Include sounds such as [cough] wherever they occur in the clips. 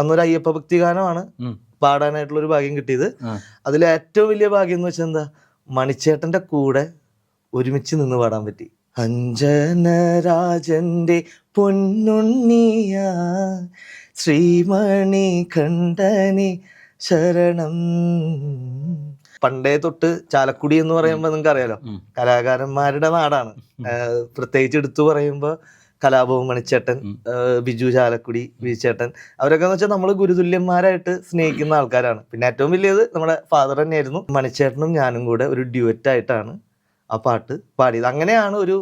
അന്നൊരു അയ്യപ്പ ഭക്തി ഗാനമാണ് പാടാനായിട്ടുള്ള ഒരു ഭാഗ്യം കിട്ടിയത്. അതിൽ ഏറ്റവും വലിയ ഭാഗ്യം എന്ന് വെച്ചാൽ എന്താ? മണിച്ചേട്ടന്റെ കൂടെ ഒരുമിച്ച് നിന്ന് പാടാൻ പറ്റി. അഞ്ജനരാജന്റെ പൊന്നുണ്ണിയ ശ്രീമണി കണ്ടനി ശരണം. പണ്ടേ തൊട്ട് ചാലക്കുടി എന്ന് പറയുമ്പോൾ നിങ്ങൾക്ക് അറിയാലോ കലാകാരന്മാരുടെ നാടാണ്. പ്രത്യേകിച്ച് എടുത്തു പറയുമ്പോൾ കലാഭവൻ മണിച്ചേട്ടൻ ബിജു ചാലക്കുടി ബിജുചേട്ടൻ അവരൊക്കെ എന്ന് വെച്ചാൽ നമ്മൾ ഗുരുതുല്യന്മാരായിട്ട് സ്നേഹിക്കുന്ന ആൾക്കാരാണ്. പിന്നെ ഏറ്റവും വലിയത് നമ്മുടെ ഫാദർ തന്നെയായിരുന്നു. മണിച്ചേട്ടനും ഞാനും കൂടെ ഒരു ഡ്യുവറ്റ് ആയിട്ടാണ് ആ പാട്ട് പാടിയത്. അങ്ങനെയാണ് ഒരു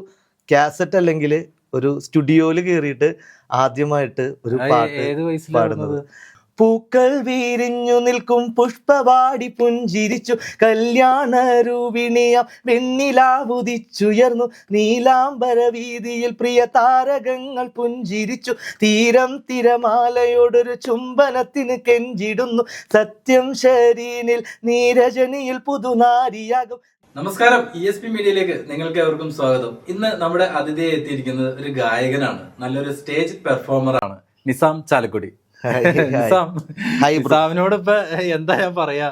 കാസറ്റ് അല്ലെങ്കിൽ ഒരു സ്റ്റുഡിയോയിൽ കയറിയിട്ട് ആദ്യമായിട്ട് ഒരു പാട്ട് പാടുന്നത്? പൂക്കൾ വിരിഞ്ഞു നിൽക്കും പുഷ്പവാടി പുഞ്ചിരിച്ചു. കല്യാണ രൂപിണിയാം വെണ്ണിലാവുദിച്ചുയർന്നു നീലാംബര വീതിയിൽ പ്രിയ താരകങ്ങൾ പുഞ്ചിരിച്ചു. തീരം തിരമാലയോടൊരു ചുംബനത്തിന് കെഞ്ചിടുന്നു. സത്യം ശരീനിൽ നീരജനിയിൽ പുതുനാരിയാകും. നമസ്കാരം. ഇ എസ് പി മീഡിയയിലേക്ക് നിങ്ങൾക്ക് ഏവർക്കും സ്വാഗതം. ഇന്ന് നമ്മുടെ അതിഥിയെ എത്തിയിരിക്കുന്നത് ഒരു ഗായകനാണ്. നല്ലൊരു സ്റ്റേജ് പെർഫോമർ ആണ് നിസാം ചാലക്കുടി. നിസാമിനോട് ഇപ്പൊ എന്താ ഞാൻ പറയാ?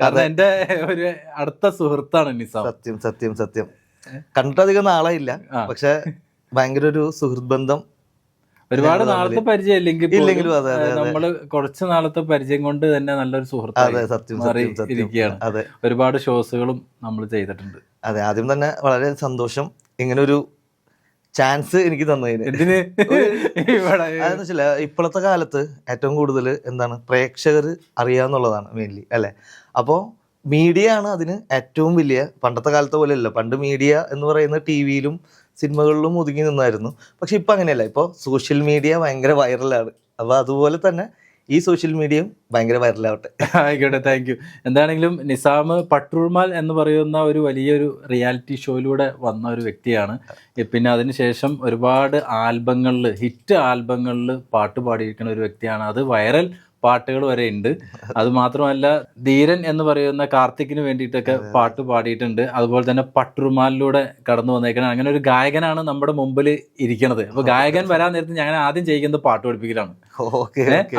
കാരണം എന്റെ ഒരു അടുത്ത സുഹൃത്താണ് നിസാം. സത്യം സത്യം സത്യം. കണ്ടിട്ടധികം നാളായില്ല. പക്ഷെ ഭയങ്കര ഒരു സുഹൃത് ബന്ധം ഒരുപാട് നാളത്തെ പരിചയം ഇല്ലെങ്കിൽ ഇല്ലെങ്കിലും. നമ്മൾ കുറച്ച് നാളത്തെ പരിചയം കൊണ്ട് തന്നെ നല്ലൊരു അതെ ഒരുപാട് ഷോസുകളും നമ്മൾ ചെയ്തിട്ടുണ്ട്. അതെ ആദ്യം തന്നെ വളരെ സന്തോഷം. ഇങ്ങനെ ഒരു ചാൻസ് എനിക്ക് തന്നതിന്. എന്തിന്? അതെന്ന് വെച്ചാൽ ഇപ്പോഴത്തെ കാലത്ത് ഏറ്റവും കൂടുതൽ എന്താണ് പ്രേക്ഷകർ അറിയാന്നുള്ളതാണ് മെയിൻലി അല്ലെ? അപ്പോൾ മീഡിയ ആണ് അതിന് ഏറ്റവും വലിയ പണ്ടത്തെ കാലത്തെ പോലെ അല്ല പണ്ട് മീഡിയ എന്ന് പറയുന്ന ടി വിയിലും സിനിമകളിലും ഒതുങ്ങി നിന്നായിരുന്നു. പക്ഷെ ഇപ്പൊ അങ്ങനെയല്ല ഇപ്പോൾ സോഷ്യൽ മീഡിയ ഭയങ്കര വൈറലാണ് അപ്പോൾ അതുപോലെ തന്നെ ഈ സോഷ്യൽ മീഡിയയും ഭയങ്കര വൈറലാവട്ടെ ആയിക്കോട്ടെ താങ്ക് യു എന്താണെങ്കിലും നിസാം പട്രൂർമാൽ എന്ന് പറയുന്ന ഒരു വലിയൊരു റിയാലിറ്റി ഷോയിലൂടെ വന്ന ഒരു വ്യക്തിയാണ്. പിന്നെ അതിനുശേഷം ഒരുപാട് ആൽബങ്ങളിൽ ഹിറ്റ് ആൽബങ്ങളിൽ പാട്ട് പാടിയിരിക്കുന്ന ഒരു വ്യക്തിയാണ്. അത് വൈറൽ പാട്ടുകൾ വരെ ഉണ്ട്. അത് മാത്രമല്ല ധീരൻ എന്ന് പറയുന്ന കാർത്തിക്കിന് വേണ്ടിയിട്ടൊക്കെ പാട്ട് പാടിയിട്ടുണ്ട്. അതുപോലെ തന്നെ പട്ടുറുമാലിലൂടെ കടന്നു വന്നേക്കണം അങ്ങനെ ഒരു ഗായകനാണ് നമ്മുടെ മുമ്പിൽ ഇരിക്കണത്. അപ്പൊ ഗായകൻ വരാൻ നേരത്തെ ഞാൻ ആദ്യം ചെയ്യുന്നത് പാട്ട് പഠിപ്പിക്കലാണ്?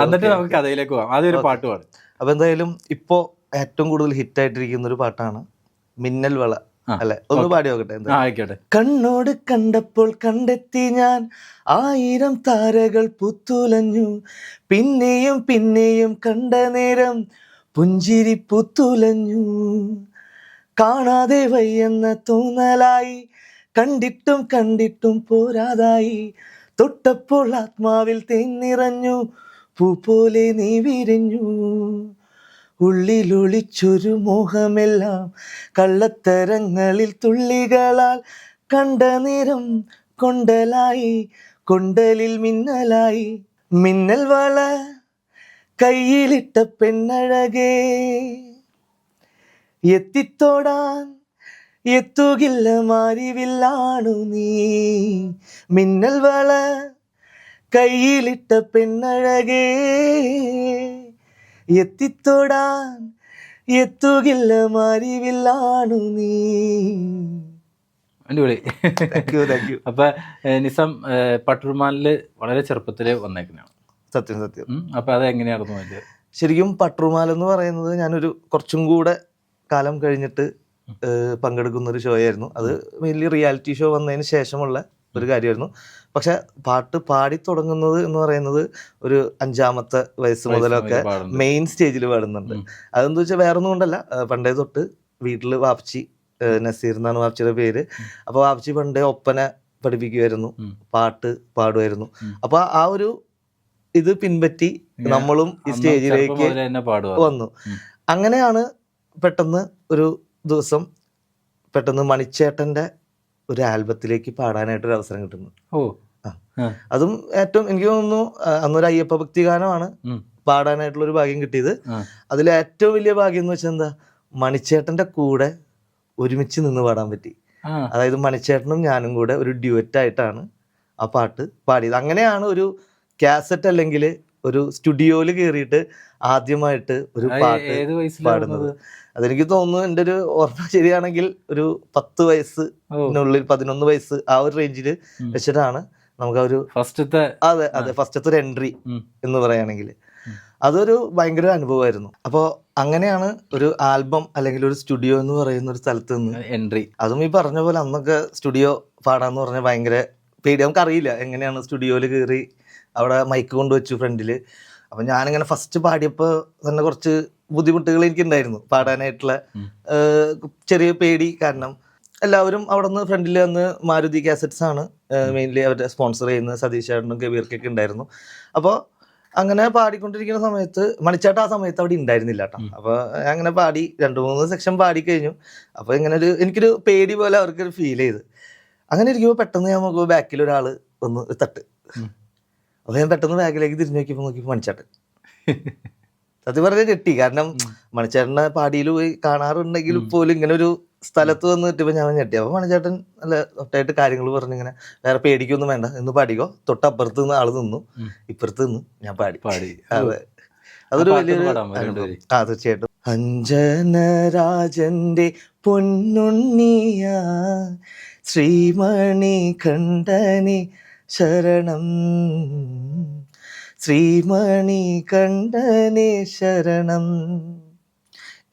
എന്നിട്ട് നമുക്ക് കഥയിലേക്ക് പോകാം. ആദ്യം ഒരു പാട്ട് പാടും. അപ്പൊ എന്തായാലും ഇപ്പോ ഏറ്റവും കൂടുതൽ ഹിറ്റ് ആയിട്ടിരിക്കുന്ന ഒരു പാട്ടാണ് മിന്നൽ വള അല്ലെ? ഒന്ന് പാടി നോക്കട്ടെ ആയിക്കോട്ടെ. കണ്ണോട് കണ്ടപ്പോൾ കണ്ടെത്തി ഞാൻ. ആയിരം താരകൾ പുത്തുലഞ്ഞു. പിന്നെയും പിന്നെയും കണ്ട നേരം പുഞ്ചിരി പുത്തുലഞ്ഞു. കാണാതെ വയ്യെന്ന തോന്നലായി. കണ്ടിട്ടും കണ്ടിട്ടും പോരാതായി. തൊട്ടപ്പോൾ ആത്മാവിൽ തേന്നിറഞ്ഞു പൂ പോലെ നീ വിരിഞ്ഞു. ഉള്ളിലൊളിച്ചൊരു മോഹമെല്ലാം കള്ളത്തരങ്ങളിൽ തുള്ളികളാൽ കണ്ട നിറം കൊണ്ടലായി കൊണ്ടലിൽ മിന്നലായി. മിന്നൽ വള കയ്യിലിട്ട പെണ്ണഴകേ. എത്തിത്തോടാൻ എത്തുകില്ല മാറിവില്ലാണു നീ. മിന്നൽ വള കയ്യിലിട്ട പെണ്ണഴകേ. എത്തിത്തോടാൻ എത്തുകില്ല മാരിവില്ലാണു നീ. അടിപൊളി. അപ്പൊ നിസം ഏ, വളരെ ചെറുപ്പത്തിൽ വന്നേക്കുന്നതാണ് സത്യം സത്യം. അപ്പൊ അത് എങ്ങനെയായിരുന്നു അതിന്റെ ശരിക്കും പട്രുമാൽ എന്ന് പറയുന്നത് ഞാനൊരു കുറച്ചും കൂടെ കാലം കഴിഞ്ഞിട്ട് പങ്കെടുക്കുന്ന ഒരു ഷോ ആയിരുന്നു അത് വലിയ റിയാലിറ്റി ഷോ വന്നതിന് ശേഷമുള്ള ഒരു കാര്യമായിരുന്നു. പക്ഷെ പാട്ട് പാടി തുടങ്ങുന്നത് എന്ന് പറയുന്നത് ഒരു അഞ്ചാമത്തെ വയസ്സ് മുതലൊക്കെ മെയിൻ സ്റ്റേജിൽ പാടുന്നുണ്ട്. അതെന്താ വെച്ചാൽ വേറെ ഒന്നും കൊണ്ടല്ല. പണ്ടേ തൊട്ട് വീട്ടിൽ വാപ്ചി നസീർ എന്നാണ് വാപ്ചിയുടെ പേര്. അപ്പൊ വാപ്ചി പണ്ടേ ഒപ്പനെ പഠിപ്പിക്കുമായിരുന്നു. പാട്ട് പാടുമായിരുന്നു അപ്പോൾ അപ്പൊ ആ ഒരു ഇത് പിൻപറ്റി നമ്മളും ഈ സ്റ്റേജിലേക്ക് വന്നു. അങ്ങനെയാണ് പെട്ടെന്ന് ഒരു ദിവസം പെട്ടെന്ന് മണിച്ചേട്ടന്റെ ഒരു ആൽബത്തിലേക്ക് പാടാനായിട്ട് ഒരു അവസരം കിട്ടുന്നു. ഓ. അതും ഏറ്റവും എനിക്ക് തോന്നുന്നു അന്നൊരു അയ്യപ്പ ഭക്തി ഗാനമാണ് പാടാനായിട്ടുള്ള ഒരു ഭാഗ്യം കിട്ടിയത്. അതിലെ അതിൽ ഏറ്റവും വലിയ ഭാഗ്യം എന്ന് വെച്ചാൽ എന്താ മണിച്ചേട്ടന്റെ കൂടെ ഒരുമിച്ച് നിന്ന് പാടാൻ പറ്റി. അതായത് മണിച്ചേട്ടനും ഞാനും കൂടെ ഒരു ഡ്യുവറ്റ് ആയിട്ടാണ് ആ പാട്ട് പാടിയത്. അങ്ങനെയാണ് ഒരു കാസറ്റ് അല്ലെങ്കിൽ ഒരു സ്റ്റുഡിയോയിൽ കയറിയിട്ട് ആദ്യമായിട്ട് ഒരു പാട്ട് പാടുന്നത്. അതെനിക്ക് തോന്നുന്നു എന്റെ ഒരു ഓർമ്മ ശരിയാണെങ്കിൽ ഒരു പത്ത് വയസ്സിനുള്ളിൽ പതിനൊന്ന് വയസ്സ് ആ ഒരു റേഞ്ചിൽ. വെച്ചിട്ടാണ് നമുക്ക് ആ ഒരു ഫസ്റ്റത്തെ അതെ അതെ ഫസ്റ്റത്തെ ഒരു എൻട്രി എന്ന് പറയുകയാണെങ്കിൽ. അതൊരു ഭയങ്കര അനുഭവമായിരുന്നു. അപ്പോൾ അങ്ങനെയാണ് ഒരു ആൽബം അല്ലെങ്കിൽ ഒരു സ്റ്റുഡിയോ എന്ന് പറയുന്ന ഒരു സ്ഥലത്ത് നിന്ന് എൻട്രി. അതും ഈ പറഞ്ഞ പോലെ അന്നൊക്കെ സ്റ്റുഡിയോ പാടാന്ന് പറഞ്ഞാൽ ഭയങ്കര പേടി. നമുക്കറിയില്ല എങ്ങനെയാണ് സ്റ്റുഡിയോയിൽ കയറി അവിടെ മൈക്ക് കൊണ്ടുവച്ചു ഫ്രണ്ടിൽ അപ്പം ഞാനിങ്ങനെ ഫസ്റ്റ് പാടിയപ്പോൾ തന്നെ കുറച്ച് ബുദ്ധിമുട്ടുകൾ എനിക്കുണ്ടായിരുന്നു. പാടാനായിട്ടുള്ള ചെറിയ പേടി കാരണം എല്ലാവരും അവിടെ നിന്ന് ഫ്രണ്ടിൽ വന്ന് മാരുതി കാസറ്റ്സ് ആണ് മെയിൻലി അവരുടെ സ്പോൺസർ ചെയ്യുന്ന സതീഷ് ചേട്ടനും കബീർക്കൊക്കെ ഉണ്ടായിരുന്നു. അപ്പോൾ അങ്ങനെ പാടിക്കൊണ്ടിരിക്കുന്ന സമയത്ത് മണിച്ചേട്ട ആ സമയത്ത് അവിടെ ഉണ്ടായിരുന്നില്ല കേട്ടോ അപ്പോൾ അങ്ങനെ പാടി രണ്ട് മൂന്ന് സെക്ഷൻ പാടി കഴിഞ്ഞു. അപ്പോൾ ഇങ്ങനെ ഒരു എനിക്കൊരു പേടി പോലെ അവർക്കൊരു ഫീൽ ചെയ്ത്. അങ്ങനെ ഇരിക്കുമ്പോൾ പെട്ടെന്ന് ഞാൻ നോക്കുമ്പോൾ ബാക്കിൽ ഒരാൾ ഒന്ന് തട്ട്. അപ്പോൾ ഞാൻ പെട്ടെന്ന് ബാഗിലേക്ക് തിരിഞ്ഞു നോക്കിയപ്പോൾ നോക്കിയപ്പോൾ മണിച്ചേട്ടൻ. സത്യം പറഞ്ഞാൽ ഞെട്ടി. കാരണം മണിച്ചേട്ടനെ പാടിയിൽ പോയി കാണാറുണ്ടെങ്കിലും പോലും ഇങ്ങനെ ഒരു സ്ഥലത്ത് വന്ന് കിട്ടിയപ്പോൾ ഞാൻ ഞെട്ടി. അപ്പോൾ മണിച്ചേട്ടൻ നല്ല തൊട്ടായിട്ട് കാര്യങ്ങൾ പറഞ്ഞിങ്ങനെ വേറെ പേടിക്കൊന്നും വേണ്ട ഇന്ന് പാടിക്കോ. തൊട്ടപ്പുറത്ത് നിന്ന് ആൾ നിന്നു. ഇപ്പുറത്ത് നിന്ന് ഞാൻ പാടി. പാടി. അതെ. അതൊരു വലിയൊരു? ആ തീർച്ചയായിട്ടും. അഞ്ജനരാജന്റെ പൊന്നുണ്ണിയ ശ്രീമണി കണ്ഠനെ ശരണം. ശ്രീമണി കണ്ഠനെ ശരണം.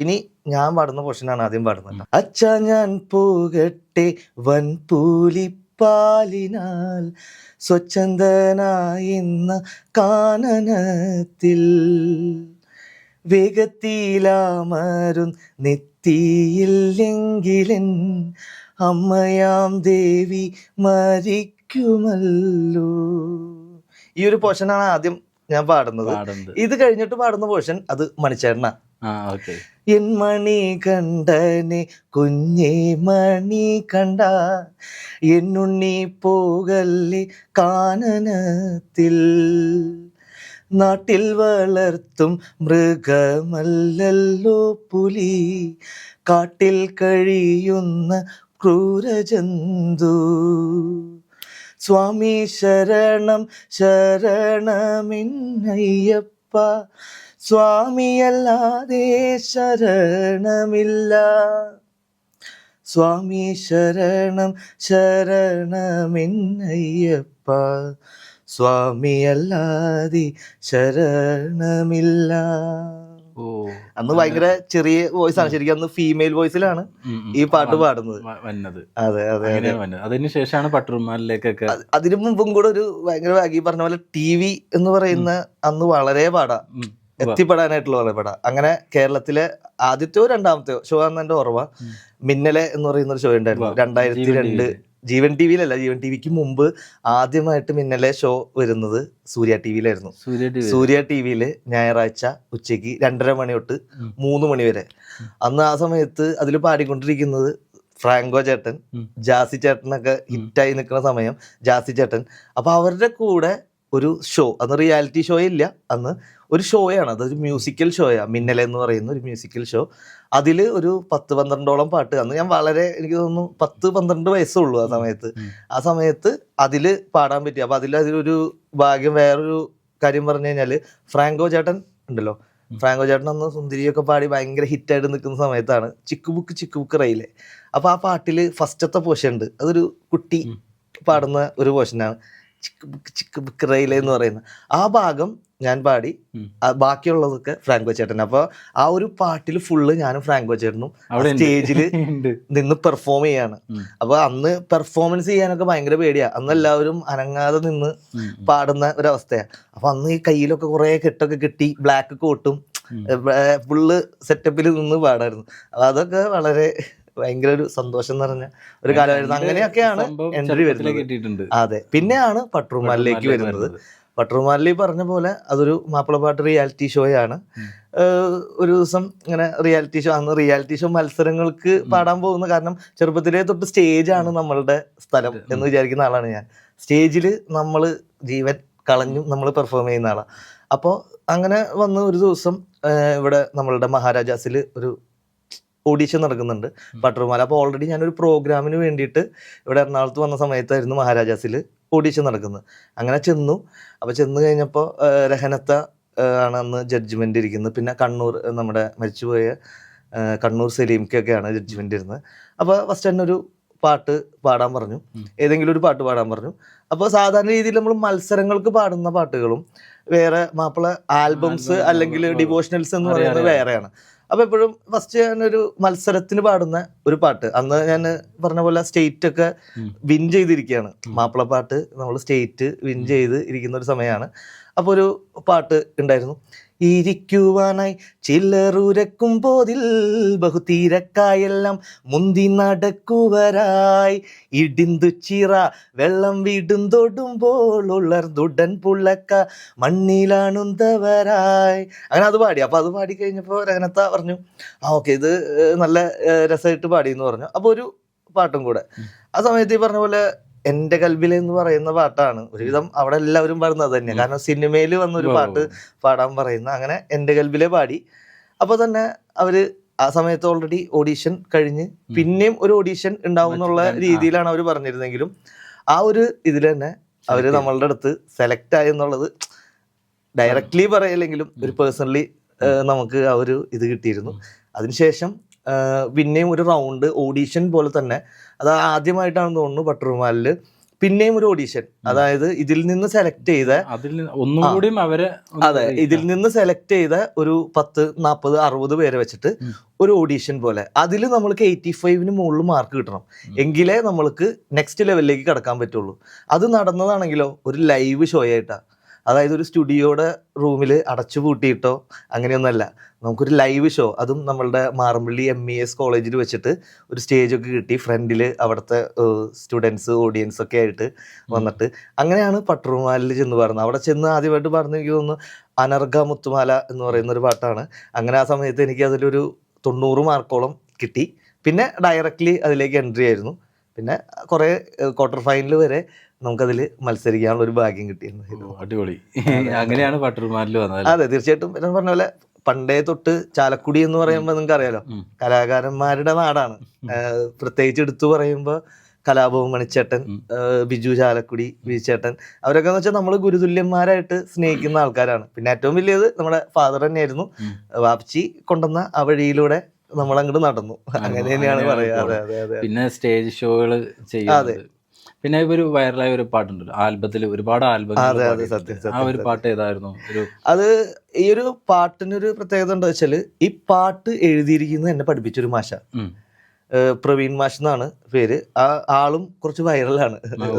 ഇനി ഞാൻ പാടുന്ന പോർഷനാണ് ആദ്യം പാടുന്നത്. അച്ഛ ഞാൻ പോകട്ടെ വൻപൂലിപ്പാലിനാൽ. സ്വച്ഛന്തനായിന്ന കാനനത്തിൽ. വേഗത്തിലാമരും നെത്തിയില്ലെങ്കിലൻ അമ്മയാം ദേവി മരിക്കുമല്ലോ ഈ ഒരു പോർഷനാണ് ആദ്യം ഞാൻ പാടുന്നത്. ഇത് കഴിഞ്ഞിട്ട് പാടുന്ന പോർഷൻ അത് മണിച്ചേട്ടനാ. എൻ മണി കണ്ടനെ കുഞ്ഞേ മണി കണ്ട. എന്നുണ്ണി പോകല്ലേ കാനനത്തിൽ. നാട്ടിൽ വളർത്തും മൃഗമല്ലല്ലോ പുലി. കാട്ടിൽ കഴിയുന്ന ക്രൂരജന്തു. സ്വാമി ശരണം ശരണമിന്നയ്യപ്പ. സ്വാമിയല്ലാതെ ശരണമില്ല. സ്വാമി ശരണം ശരണമിന്നയ്യപ്പ. സ്വാമിയല്ലാതെ ശരണമില്ല. അന്ന് ഭയങ്കര ചെറിയ വോയിസ് ആണ്. ശരിക്കും അന്ന് ഫീമെയിൽ വോയിസിലാണ്. ഈ പാട്ട് പാടുന്നത്. വന്നത്. അതെ അതെ അതിന് ശേഷമാണ് പട്ടുറുമാലിലേക്കൊക്കെ അതിനു മുമ്പും കൂടെ ഒരു ഭയങ്കര ഈ പറഞ്ഞ പോലെ ടി വി എന്ന് പറയുന്ന അന്ന് വളരെ പാടാ. എത്തിപ്പെടാനായിട്ടുള്ള വളരെ പാടാ. അങ്ങനെ കേരളത്തിലെ ആദ്യത്തെയോ രണ്ടാമത്തെയോ ഷോ ആണെന്ന് എന്റെ ഓർമ്മ മിന്നലെ എന്ന് പറയുന്ന ഒരു ഷോ ഉണ്ടായിരുന്നു. രണ്ടായിരത്തി രണ്ട്. ജീവൻ ടി വിയിലല്ല ജീവൻ ടി വിക്ക് മുമ്പ് ആദ്യമായിട്ട് മിന്നലെ ഷോ വരുന്നത് സൂര്യ ടി വിയിലായിരുന്നു സൂര്യ ടി വിയിൽ വിയിൽ ഞായറാഴ്ച ഉച്ചയ്ക്ക് രണ്ടര മണി തൊട്ട്. മൂന്ന് മണി വരെ. അന്ന് ആ സമയത്ത് അതിൽ പാടിക്കൊണ്ടിരിക്കുന്നത് ഫ്രാങ്കോ ചേട്ടൻ. ജാസി ചേട്ടനൊക്കെ ഹിറ്റായി നിൽക്കുന്ന സമയം ജാസി ചേട്ടൻ. അപ്പൊ അവരുടെ കൂടെ ഒരു ഷോ അന്ന് റിയാലിറ്റി ഷോ ഇല്ല. അന്ന് ഒരു ഷോയാണ്. അതൊരു മ്യൂസിക്കൽ ഷോയാണ് മിന്നൽ എന്ന് പറയുന്ന ഒരു മ്യൂസിക്കൽ ഷോ അതിൽ ഒരു പത്ത് പന്ത്രണ്ടോളം പാട്ട്. അന്ന് ഞാൻ വളരെ എനിക്ക് തോന്നുന്നു പത്ത് പന്ത്രണ്ട് വയസ്സേ ഉള്ളൂ ആ സമയത്ത്. ആ സമയത്ത് അതിൽ പാടാൻ പറ്റി. അപ്പം അതിൽ അതിലൊരു ഭാഗ്യം വേറൊരു കാര്യം പറഞ്ഞു കഴിഞ്ഞാൽ ഫ്രാങ്കോ ചേട്ടൻ ഉണ്ടല്ലോ. ഫ്രാങ്കോ ചേട്ടൻ അന്ന് സുന്ദരിയൊക്കെ പാടി ഭയങ്കര ഹിറ്റായിട്ട് നിൽക്കുന്ന സമയത്താണ്. ചിക്ക് ബുക്ക് ചിക്ക് ബുക്ക് റയിലെ. അപ്പം ആ പാട്ടിൽ ഫസ്റ്റത്തെ പോഷൻ ഉണ്ട്. അതൊരു കുട്ടി പാടുന്ന ഒരു പോഷനാണ് ചിക്ക് ബുക്ക് ചിക്ക് ബുക്ക് റെയിലെ എന്ന് പറയുന്ന ആ ഭാഗം ഞാൻ പാടി. ബാക്കിയുള്ളതൊക്കെ ഫ്രാങ്കോ ചേട്ടൻ അപ്പൊ ആ ഒരു പാട്ടിൽ ഫുള്ള് ഞാനും ഫ്രാങ്കോ ചേട്ടനും [laughs] ഉണ്ട്. നിന്ന് പെർഫോം ചെയ്യാണ്. അപ്പോൾ അപ്പൊ അന്ന് പെർഫോമൻസ് ചെയ്യാനൊക്കെ ഭയങ്കര പേടിയാ. അന്ന് എല്ലാവരും അനങ്ങാതെ നിന്ന്. പാടുന്ന ഒരവസ്ഥയാ. അപ്പൊ അന്ന് ഈ കയ്യിലൊക്കെ കുറെ കെട്ടൊക്കെ കിട്ടി ബ്ലാക്ക് കോട്ടും. ഫുള്ള് സെറ്റപ്പിൽ നിന്ന് പാടായിരുന്നു. അപ്പൊ അതൊക്കെ വളരെ ഭയങ്കര ഒരു സന്തോഷം നിറഞ്ഞ ഒരു കാലമായിരുന്നു. അങ്ങനെയൊക്കെയാണ് എൻട്രി വരുന്നത്. അതെ. പിന്നെയാണ് പട്രൂമാലിലേക്ക് വരുന്നത്. പട്രുമാലിൽ പറഞ്ഞ പോലെ അതൊരു മാപ്പിളപ്പാട്ട് റിയാലിറ്റി ഷോയാണ്. ഒരു ദിവസം ഇങ്ങനെ റിയാലിറ്റി ഷോ അന്ന് റിയാലിറ്റി ഷോ മത്സരങ്ങൾക്ക് പാടാൻ പോകുന്ന കാരണം ചെറുപ്പത്തിലേ തൊട്ട് സ്റ്റേജ് ആണ് നമ്മളുടെ സ്ഥലം എന്ന് വിചാരിക്കുന്ന ആളാണ് ഞാൻ. സ്റ്റേജിൽ നമ്മൾ ജീവൻ കളഞ്ഞും നമ്മൾ പെർഫോം ചെയ്യുന്ന ആളാണ് അപ്പോൾ അങ്ങനെ വന്ന് ഒരു ദിവസം ഇവിടെ നമ്മളുടെ മഹാരാജാസിൽ ഒരു ഓഡീഷൻ നടക്കുന്നുണ്ട് പട്ടർമാല. അപ്പോൾ ഓൾറെഡി ഞാനൊരു പ്രോഗ്രാമിന് വേണ്ടിയിട്ട് ഇവിടെ എറണാകുളത്ത് വന്ന സമയത്തായിരുന്നു മഹാരാജാസിൽ ഓഡീഷൻ നടക്കുന്നത് അങ്ങനെ ചെന്നു. അപ്പോൾ ചെന്ന് കഴിഞ്ഞപ്പോൾ രഹനത്ത ആണ് അന്ന് ജഡ്ജ്മെന്റ് ഇരിക്കുന്നത്. പിന്നെ കണ്ണൂർ നമ്മുടെ മരിച്ചുപോയ കണ്ണൂർ സലീംക്കൊക്കെയാണ് ജഡ്ജ്മെന്റ് ഇരുന്നത്. അപ്പോൾ ഫസ്റ്റ് തന്നെ ഒരു പാട്ട് പാടാൻ പറഞ്ഞു. ഏതെങ്കിലും ഒരു പാട്ട് പാടാൻ പറഞ്ഞു. അപ്പോൾ സാധാരണ രീതിയിൽ നമ്മൾ മത്സരങ്ങൾക്ക് പാടുന്ന പാട്ടുകളും വേറെ മാപ്പിള ആൽബംസ് അല്ലെങ്കിൽ ഡിവോഷണൽസ് എന്ന് പറയുന്നത് വേറെയാണ്. അപ്പൊ എപ്പോഴും ഫസ്റ്റ് ഞാനൊരു മത്സരത്തിന് പാടുന്ന ഒരു പാട്ട്. അന്ന് ഞാൻ പറഞ്ഞ പോലെ സ്റ്റേറ്റ് ഒക്കെ വിൻ ചെയ്തിരിക്കുകയാണ്. മാപ്പിള പാട്ട് നമ്മൾ സ്റ്റേറ്റ് വിൻ ചെയ്ത് ഇരിക്കുന്ന ഒരു സമയമാണ്. അപ്പോൾ ഒരു പാട്ട് ഉണ്ടായിരുന്നു. ഇരിക്കുവാനായി. ചില്ലറുരക്കും പോതിൽ ബഹുതീരക്കായെല്ലാം മുന്തി നടക്കുവരായി. ഇടിന്തു ചിറ വെള്ളം വിടുന്തൊടുമ്പോൾ ഉളർന്നുടൻ പുള്ളക്ക മണ്ണിലാണുന്തവരായി അങ്ങനെ അത് പാടി. അപ്പോൾ അത് പാടി കഴിഞ്ഞപ്പോൾ രഹനത്ത പറഞ്ഞു ആ ഓക്കെ ഇത് നല്ല രസമായിട്ട് പാടി എന്ന് പറഞ്ഞു. അപ്പോൾ ഒരു പാട്ടും കൂടെ. ആ സമയത്ത് ഈ പറഞ്ഞ പോലെ എന്റെ കൽവിൽ എന്ന് പറയുന്ന പാട്ടാണ്. ഒരുവിധം അവിടെ എല്ലാവരും പറയുന്നത് തന്നെ കാരണം സിനിമയിൽ വന്ന ഒരു പാട്ട് പാടാൻ പറയുന്ന അങ്ങനെ എന്റെ കൽബിലെ പാടി. അപ്പോൾ തന്നെ അവർ ആ സമയത്ത് ഓൾറെഡി ഓഡീഷൻ കഴിഞ്ഞ് പിന്നെയും ഒരു ഓഡീഷൻ ഉണ്ടാവും എന്നുള്ള രീതിയിലാണ് അവർ പറഞ്ഞിരുന്നെങ്കിലും ആ ഒരു ഇതിൽ തന്നെ അവർ Select നമ്മളുടെ അടുത്ത് സെലക്ട് ആയി എന്നുള്ളത് ഡയറക്ട്ലി പറയില്ലെങ്കിലും ഒരു പേഴ്സണലി നമുക്ക് ആ ഒരു ഇത് കിട്ടിയിരുന്നു. അതിനുശേഷം പിന്നെയും ഒരു റൗണ്ട് ഓഡീഷൻ പോലെ തന്നെ അത് ആദ്യമായിട്ടാണെന്ന് തോന്നുന്നു പട്ടുറുമാലിൽ പിന്നെയും ഒരു ഓഡീഷൻ അതായത് ഇതിൽ നിന്ന് സെലക്ട് ചെയ്ത അതിൽ ഒന്നുകൂടിയും അവരെ അതെ ഇതിൽ നിന്ന് സെലക്ട് ചെയ്ത ഒരു പത്ത് നാൽപ്പത് അറുപത് പേരെ വെച്ചിട്ട് ഒരു ഓഡീഷൻ പോലെ. അതിൽ നമ്മൾക്ക് എയ്റ്റി ഫൈവിന് മുകളിൽ മാർക്ക് കിട്ടണം. എങ്കിലേ നമ്മൾക്ക് നെക്സ്റ്റ് ലെവലിലേക്ക് കടക്കാൻ പറ്റുള്ളൂ. അത് നടന്നതാണെങ്കിലോ ഒരു ലൈവ് ഷോ ആയിട്ടാ. അതായത് ഒരു സ്റ്റുഡിയോയുടെ റൂമിൽ അടച്ചു പൂട്ടിയിട്ടോ അങ്ങനെയൊന്നല്ല നമുക്കൊരു ലൈവ് ഷോ അതും നമ്മളുടെ മാറമ്പള്ളി എം ഇ എസ് കോളേജിൽ വെച്ചിട്ട് ഒരു സ്റ്റേജൊക്കെ കിട്ടി ഫ്രണ്ടിൽ അവിടുത്തെ സ്റ്റുഡൻസ് ഓഡിയൻസ് ഒക്കെ ആയിട്ട് വന്നിട്ട്. അങ്ങനെയാണ് പട്ടുറുമാലിൽ ചെന്ന് പാടുന്നത്. അവിടെ ചെന്ന് ആദ്യമായിട്ട് പാടുന്ന എനിക്ക് തോന്നുന്നു അനർഘ മുത്തുമാല എന്ന് പറയുന്ന ഒരു പാട്ടാണ്. അങ്ങനെ ആ സമയത്ത് എനിക്ക് അതിലൊരു തൊണ്ണൂറ് മാർക്കോളം കിട്ടി. പിന്നെ ഡയറക്റ്റ്ലി അതിലേക്ക് എൻട്രി ആയിരുന്നു. പിന്നെ കുറേ ക്വാർട്ടർ ഫൈനൽ വരെ നമുക്കതിൽ മത്സരിക്കാനുള്ള ഒരു ഭാഗ്യം കിട്ടിയിരുന്നു. അടിപൊളി. [laughs] അങ്ങനെയാണ് വന്നത് അതെ തീർച്ചയായിട്ടും. ഞാൻ പറഞ്ഞ പോലെ പണ്ടേ തൊട്ട് ചാലക്കുടി എന്ന് പറയുമ്പോൾ നിങ്ങൾക്ക് അറിയാലോ കലാകാരന്മാരുടെ നാടാണ്. പ്രത്യേകിച്ച് എടുത്തു പറയുമ്പോൾ കലാഭവൻ മണിച്ചേട്ടൻ ബിജു ചാലക്കുടി ബിജുചേട്ടൻ അവരൊക്കെ എന്ന് വെച്ചാൽ നമ്മൾ ഗുരുതുല്യന്മാരായിട്ട് സ്നേഹിക്കുന്ന ആൾക്കാരാണ്. പിന്നെ ഏറ്റവും വലിയത് നമ്മുടെ ഫാദർ തന്നെയായിരുന്നു. വാപ്ചി കൊണ്ടുവന്ന ആ വഴിയിലൂടെ നമ്മൾ അങ്ങോട്ട് നടന്നു. അങ്ങനെ തന്നെയാണ് പറയാ പറയുക. അതെ അതെ അതെ പിന്നെ സ്റ്റേജ് ഷോകൾ ചെയ്യുന്നത്. പിന്നെ ഒരു വൈറലായ ഒരു പാട്ടുണ്ടല്ലോ. ആൽബത്തിൽ ഒരുപാട് ആൽബം അതെ, അതെ, സത്യം, സത്യം, ആ ഒരു പാട്ട് ഏതായിരുന്നു ഒരു അത് ഈ ഒരു പാട്ടിനൊരു പ്രത്യേകത എന്താ വെച്ചാൽ ഈ പാട്ട് എഴുതിയിരിക്കുന്നത് എന്നെ പഠിപ്പിച്ചൊരു മാഷ. പ്രവീൺ മാഷ് എന്നാണ് പേര്. ആ ആളും കുറച്ച് വൈറലാണ്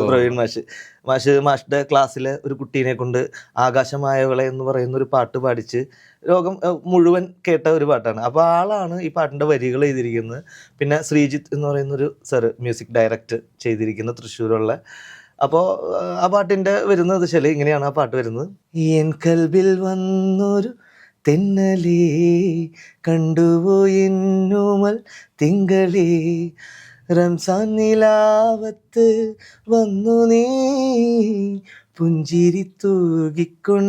പ്രവീൺ മാഷ്. മാഷ് മാഷിന്റെ ക്ലാസ്സിലെ ഒരു കുട്ടീനെ കൊണ്ട് ആകാശമായവളെ എന്ന് പറയുന്ന ഒരു പാട്ട് പാടിച്ച് രോഗം മുഴുവൻ കേട്ട ഒരു പാട്ടാണ്. അപ്പോൾ ആളാണ് ഈ പാട്ടിന്റെ വരികൾ എഴുതിയിരിക്കുന്നത്. പിന്നെ ശ്രീജിത്ത് എന്ന് പറയുന്ന ഒരു സർ മ്യൂസിക് ഡയറക്ടർ ചെയ്തിരിക്കുന്ന തൃശ്ശൂരുള്ള. അപ്പോൾ ആ പാട്ടിന്റെ വരുന്നത് ശരി ഇങ്ങനെയാണ് ആ പാട്ട് വരുന്നത്. എൻ കൽബിൽ വന്നൊരു തെന്നലേ കണ്ടുവോ എന്നോമൽ തിങ്കളേ. റംസാൻ നിലാവത്ത് വന്നു നീ പുഞ്ചിരി തൂകിക്കൊണ്ടിന്നലേ.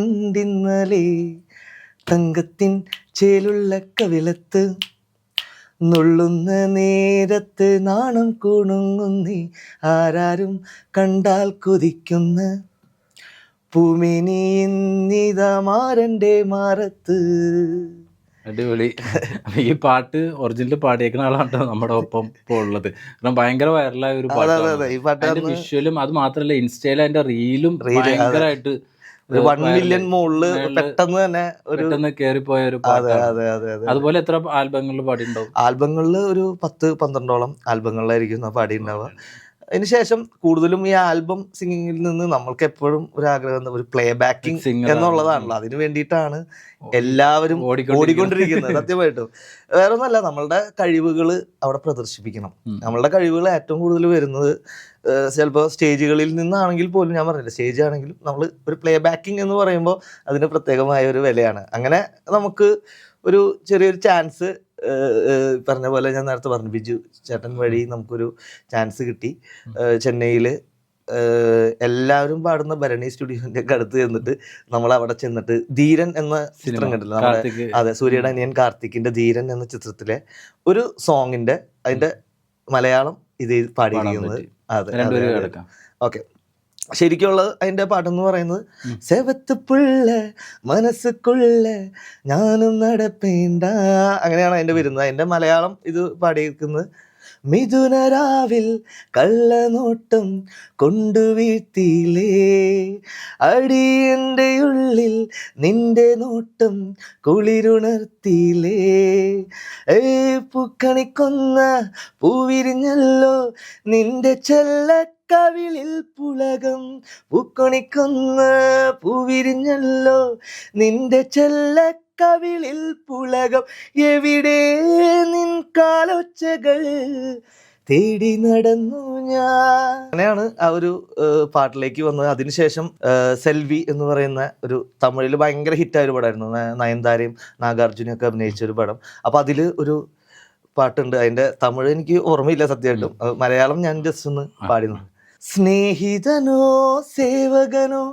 തങ്കത്തിൻ ചേലുള്ള കവിളത്ത് നുള്ളുന്ന നേരത്ത് നാണം കുണുങ്ങുന്നി ആരാരും കണ്ടാൽ കൊതിക്കുന്ന. പൂമിനി ഇന്നിതമാരന്റെ മാറത്ത്. അടിപൊളി. ഈ പാട്ട് ഒറിജിനൽ പാടിയേക്കുന്ന ആളാണ് നമ്മുടെ ഒപ്പം ഇപ്പോൾ ഉള്ളത്. കാരണം ഭയങ്കര വൈറലായ ഒരു പാട്ടാണ്. വിഷ്വലും അത്. മാത്രല്ല ഇൻസ്റ്റയിൽ അതിന്റെ റീലും. ഭയങ്കരമായിട്ട് വൺ മില്യൺ. മുകളിൽ പെട്ടെന്ന് തന്നെ പെട്ടെന്ന് കേറിപ്പോയ ഒരു അതുപോലെ എത്ര ആൽബങ്ങളിൽ പാടിയിട്ടുണ്ടാവും? ആൽബങ്ങളിൽ ഒരു പത്ത് പന്ത്രണ്ടോളം ആൽബങ്ങളിലായിരിക്കും പാടിയിട്ടുണ്ടാവുക. അതിനുശേഷം കൂടുതലും ഈ ആൽബം സിംഗിങ്ങിൽ നിന്ന് നമ്മൾക്ക് എപ്പോഴും ഒരു ആഗ്രഹം ഒരു പ്ലേ ബാക്കിംഗ് എന്നുള്ളതാണല്ലോ. അതിന് വേണ്ടിയിട്ടാണ് എല്ലാവരും ഓടിക്കൊണ്ടിരിക്കുന്നത്. സത്യമായിട്ടും. വേറെ ഒന്നല്ല നമ്മളുടെ കഴിവുകൾ അവിടെ പ്രദർശിപ്പിക്കണം. നമ്മളുടെ കഴിവുകൾ ഏറ്റവും കൂടുതൽ വരുന്നത് ചിലപ്പോൾ സ്റ്റേജുകളിൽ നിന്നാണെങ്കിൽ പോലും ഞാൻ പറഞ്ഞില്ല സ്റ്റേജ് ആണെങ്കിലും നമ്മൾ ഒരു പ്ലേ ബാക്കിംഗ് എന്ന് പറയുമ്പോൾ അതിന് പ്രത്യേകമായ ഒരു വിലയാണ്. അങ്ങനെ നമുക്ക് ഒരു ചെറിയൊരു ചാൻസ് പറഞ്ഞ പോലെ ഞാൻ നേരത്തെ പറഞ്ഞു ബിജു ചേട്ടൻ വഴി നമുക്കൊരു ചാൻസ് കിട്ടി. ചെന്നൈയിൽ എല്ലാവരും പാടുന്ന ഭരണി സ്റ്റുഡിയോന്റെ ഒക്കെ അടുത്ത് ചെന്നിട്ട് നമ്മൾ അവിടെ ചെന്നിട്ട് ധീരൻ എന്ന ചിത്രം കണ്ടില്ല നമ്മുടെ അതെ സൂര്യയുടെ അനിയൻ കാർത്തിക്കിന്റെ ധീരൻ എന്ന ചിത്രത്തിലെ ഒരു സോങ്ങിന്റെ അതിന്റെ മലയാളം ഇത് പാടിയിരിക്കുന്നത്. അതെ ഓക്കെ. ശരിക്കുള്ളത് അതിന്റെ പാട്ടെന്ന് പറയുന്നത് സെവത്തുപ്പുള്ള സെവത്ത് പുള്ള മനസ്സുക്കുള്ള ഞാനും നടപ്പേണ്ട അങ്ങനെയാണ് അതിന്റെ വരുന്നത്. അതിന്റെ മലയാളം ഇത് പാടിയിരിക്കുന്നത്. മിഥുനരാവിൽ കള്ളനോട്ടം കൊണ്ടുവീഴ്ത്തിയില്ലേ അടിയന്റെ ഉള്ളിൽ നിന്റെ നോട്ടം കുളിരുണർത്തിയില്ലേ? ഏ പൂക്കണിക്കൊന്ന പൂവിരിഞ്ഞല്ലോ നിന്റെ ചെല്ലക്കവിളിൽ പുളകം പൂക്കണിക്കൊന്ന പൂവിരിഞ്ഞല്ലോ. നിന്റെ ചെല്ല കവിളിൽ പുളകം എവിടെ? നിൻ കാലൊച്ചകൾ തേടി നടന്നു ഞാൻ. അങ്ങനെയാണ് ആ ഒരു പാട്ടിലേക്ക് വന്നത്. അതിനുശേഷം സെൽവി എന്ന് പറയുന്ന ഒരു തമിഴിൽ ഭയങ്കര ഹിറ്റായ ഒരു പടമായിരുന്നു. നയൻതാരയും നാഗാർജുനയും ഒക്കെ അഭിനയിച്ച ഒരു പടം. അപ്പം അതിൽ ഒരു പാട്ടുണ്ട്. അതിന്റെ തമിഴ് എനിക്ക് ഓർമ്മയില്ല സത്യമായിട്ടും. മലയാളം ഞാൻ ജസ്റ്റ് ഒന്ന് പാടുന്നു സ്നേഹിതനോ സേവകനോ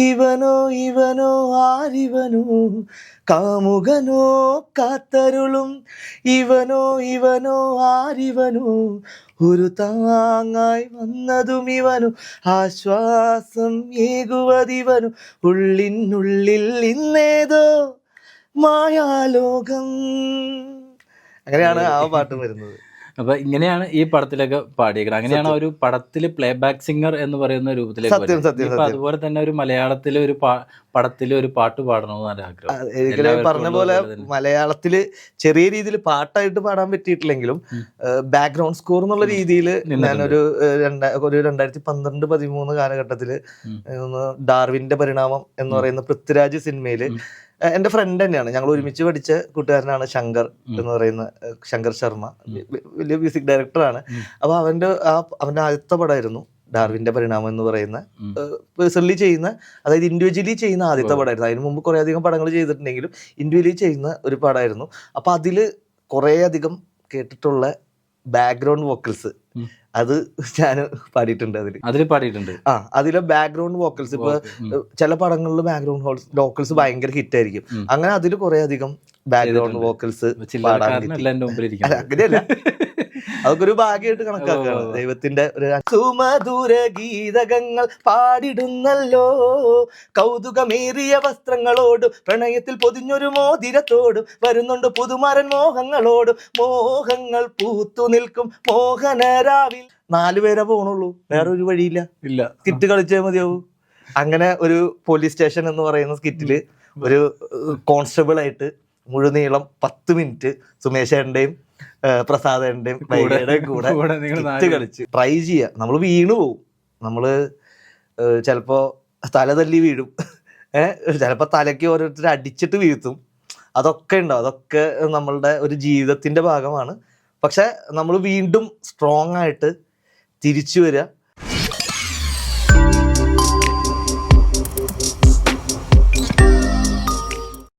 ഇവനോ ഇവനോ ആരിവനോ കാമുകനോ കാത്തരുളും ഇവനോ ഇവനോ ആരിവനോ ഒരു താങ്ങായി വന്നതും ഇവനു ആശ്വാസം ഏകുവതിവനു ഉള്ളിനുള്ളിൽ ഇന്നേതോ മായാലോകം. അങ്ങനെയാണ് ആ പാട്ട് വരുന്നത്. അപ്പൊ ഇങ്ങനെയാണ് ഈ പടത്തിലൊക്കെ പാടിയേക്കുന്നത് അങ്ങനെയാണ് ഒരു പടത്തിൽ പ്ലേ ബാക്ക് സിംഗർ എന്ന് പറയുന്ന രൂപത്തിലേക്ക് അതുപോലെ തന്നെ ഒരു മലയാളത്തിലെ ഒരു പടത്തിൽ ഒരു പാട്ട് പാടണമെന്ന് ആഗ്രഹം. പറഞ്ഞ പോലെ മലയാളത്തിൽ ചെറിയ രീതിയിൽ പാട്ടായിട്ട് പാടാൻ പറ്റിയിട്ടില്ലെങ്കിലും ബാക്ക്ഗ്രൗണ്ട് സ്കോർ എന്നുള്ള രീതിയിൽ. ഞാനൊരു ഒരു രണ്ടായിരത്തി പന്ത്രണ്ട് പതിമൂന്ന് കാലഘട്ടത്തിൽ ഒന്ന് ഡാർവിന്റെ പരിണാമം എന്ന് പറയുന്ന പൃഥ്വിരാജ് സിനിമയിൽ എന്റെ ഫ്രണ്ട് തന്നെയാണ്. ഞങ്ങൾ ഒരുമിച്ച് പഠിച്ച കൂട്ടുകാരനാണ് ശങ്കർ എന്ന് പറയുന്ന ശങ്കർ ശർമ്മ. വലിയ മ്യൂസിക് ഡയറക്ടറാണ് അപ്പോൾ അപ്പൊ അവന്റെ ആ അവന്റെ ആദ്യത്തെ പടമായിരുന്നു ഡാർവിന്റെ പരിണാമം എന്ന് പറയുന്ന. പേഴ്സണലി ചെയ്യുന്ന അതായത് ഇൻഡിവിജ്വലി ചെയ്യുന്ന ആദ്യത്തെ. പടമായിരുന്നു. അതിന് മുമ്പ് കുറെ അധികം പടങ്ങൾ ചെയ്തിട്ടുണ്ടെങ്കിലും ഇൻഡിവിജ്വലി ചെയ്യുന്ന ഒരു പടമായിരുന്നു. അപ്പൊ അതിൽ കുറെ അധികം കേട്ടിട്ടുള്ള ബാക്ക്ഗ്രൗണ്ട് വോക്കൽസ്. അത് [laughs] ഞാൻ പാടിയിട്ടുണ്ട് അതിൽ. അതിൽ പാടിയിട്ടുണ്ട്. ആ അതിലെ ബാക്ക്ഗ്രൗണ്ട് വോക്കൽസ് ഇപ്പൊ ചില പടങ്ങളിൽ ബാക്ക്ഗ്രൗണ്ട് വോക്കൽസ് ഭയങ്കര ഹിറ്റ് ആയിരിക്കും. അങ്ങനെ അതിൽ കുറെ അധികം ബാക്ക്ഗ്രൗണ്ട് വോക്കൽസ് അങ്ങനെയല്ല. [laughs] അതൊക്കെ ഒരു ഭാഗ്യമായിട്ട് കണക്കാക്കുകയാണ് ദൈവത്തിന്റെ ഒരു സുമധുര ഗീതകങ്ങൾ പാടിടുന്നല്ലോ. കൗതുകമേറിയ വസ്ത്രങ്ങളോടും പ്രണയത്തിൽ പൊതിഞ്ഞൊരു മോതിരത്തോടും വരുന്നുണ്ട് പുതുമരൻ മോഹങ്ങളോടും. മോഹങ്ങൾ പൂത്തു നിൽക്കും മോഹനരാവിൽ. നാലു പേരെ പോണുള്ളൂ. വേറെ ഒരു വഴിയില്ല. ഇല്ല. കിറ്റ് കളിച്ചേ മതിയാവൂ. അങ്ങനെ ഒരു പോലീസ് സ്റ്റേഷൻ എന്ന് പറയുന്ന സ്കിറ്റിൽ ഒരു കോൺസ്റ്റബിൾ ആയിട്ട് മുഴുനീളം പത്ത് മിനിറ്റ് സുമേഷേന്റെയും പ്രസാദേന്റെയും വൈകയുടെയും കൂടെ കൂടെ കളിച്ച്. ട്രൈ ചെയ്യുക നമ്മൾ വീണു പോവും. നമ്മൾ ഏഹ്, ചിലപ്പോ തല തല്ലി വീഴും. ഏഹ് ചിലപ്പോ തലയ്ക്ക് ഓരോരുത്തർ അടിച്ചിട്ട് വീഴ്ത്തും. അതൊക്കെ ഉണ്ടാവും. അതൊക്കെ നമ്മളുടെ ഒരു ജീവിതത്തിന്റെ ഭാഗമാണ്. പക്ഷെ നമ്മൾ വീണ്ടും സ്ട്രോങ് ആയിട്ട് തിരിച്ചു വരിക.